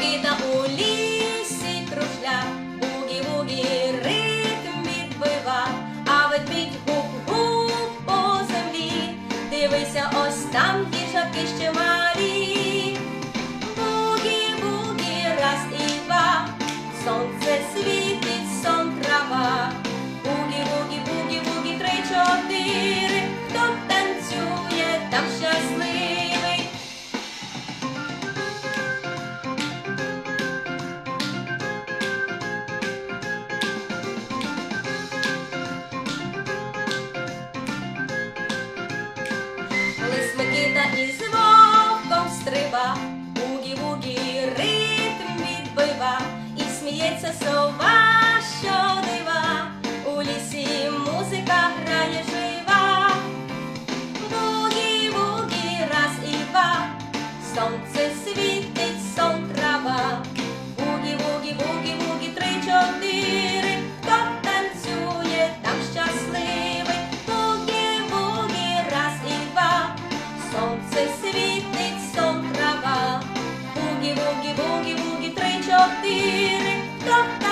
Бегіда у лісі кружля, бугі-бугі ритм відбива, а ведмідь гук-гук по землі, дивися, ось там їжаки ще малі. Микита із вовком стриба, бугі-бугі ритм відбива і сміється сова. boogie boogie boogie trem ciò di ricca